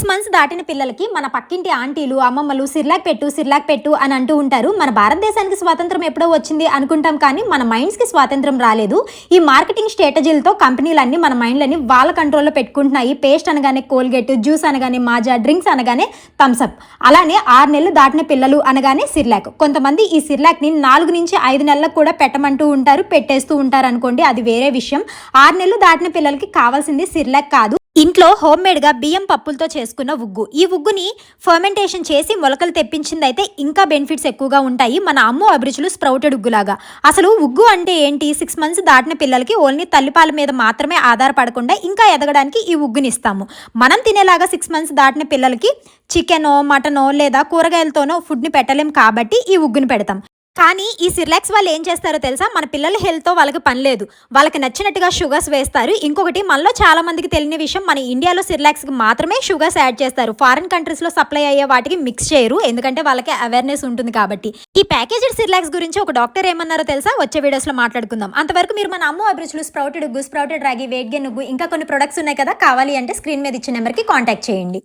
Six months దాటిన పిల్లలకి మన పక్కింటి ఆంటీలు అమ్మమ్మలు సిర్లాక్ పెట్టు సిర్లాక్ పెట్టు అని అంటూ ఉంటారు. మన భారతదేశానికి స్వాతంత్రం ఎప్పుడో వచ్చింది అనుకుంటాం కానీ మన మైండ్స్కి స్వాతంత్రం రాలేదు. ఈ మార్కెటింగ్ స్ట్రాటజీలతో కంపెనీలన్నీ మన మైండ్లని వాళ్ళ కంట్రోల్లో పెట్టుకుంటున్నాయి. పేస్ట్ అనగానే కోల్గేట్ జ్యూస్ అనగానే మాజా డ్రింక్స్ అనగానే థమ్సప్ అలానే ఆరు నెలలు దాటిన పిల్లలు అనగానే సిర్లాక్. కొంతమంది ఈ సిర్లాక్ని నాలుగు నుంచి ఐదు నెలలకు కూడా పెట్టమంటూ ఉంటారు పెట్టేస్తూ ఉంటారు అనుకోండి అది వేరే విషయం. ఆరు నెలలు దాటిన పిల్లలకి కావాల్సింది సిర్లాక్ కాదు. ఇంట్లో హోమ్మేడ్గా బియ్యం పప్పులతో చేసుకున్న ఉగ్గు. ఈ ఉగ్గుని ఫర్మెంటేషన్ చేసి మొలకలు తెప్పించిందైతే ఇంకా బెనిఫిట్స్ ఎక్కువగా ఉంటాయి. మన అమ్ము అభిరుచులు స్ప్రౌటెడ్ ఉగ్గులాగా. అసలు ఉగ్గు అంటే ఏంటి? సిక్స్ మంత్స్ దాటిన పిల్లలకి ఓన్లీ తల్లిపాల మీద మాత్రమే ఆధారపడకుండా ఇంకా ఎదగడానికి ఈ ఉగ్గుని ఇస్తాము. మనం తినేలాగా సిక్స్ మంత్స్ దాటిన పిల్లలకి చికెనో మటనో లేదా కూరగాయలతోనో ఫుడ్ని పెట్టలేం కాబట్టి ఈ ఉగ్గుని పెడతాం. కానీ ఈ సిర్లాక్స్ వాళ్ళు ఏం చేస్తారో తెలుసా? మన పిల్లల హెల్త్తో వాళ్ళకి పని లేదు. వాళ్ళకి నచ్చినట్టుగా షుగర్స్ వేస్తారు. ఇంకొకటి మనలో చాలా మందికి తెలియని విషయం మన ఇండియాలో సిర్లాక్స్కి మాత్రమే షుగర్స్ యాడ్ చేస్తారు. ఫారిన్ కంట్రీస్లో సప్లై అయ్యే వాటికి మిక్స్ చేయరు. ఎందుకంటే వాళ్ళకి అవేర్నెస్ ఉంటుంది కాబట్టి. ఈ ప్యాకేజ్డ్ సిర్లాక్స్ గురించి ఒక డాక్టర్ ఏమన్నారో తెలుసా? వచ్చే వీడియోస్లో మాట్లాడుకుందాం. అంతవరకు మీరు మన అమ్మ అభిరుచులు స్ప్రౌటెడ్ ఉగ్గు స్ప్రౌటెడ్ రాగి వెయిట్ గెన్ ఉగ్గు ఇంకా కొన్ని ప్రొడక్ట్స్ ఉన్నాయి కదా? కావాలి అంటే స్క్రీన్ మీద ఇచ్చిన నెంబర్కి కాంటాక్ట్ చేయండి.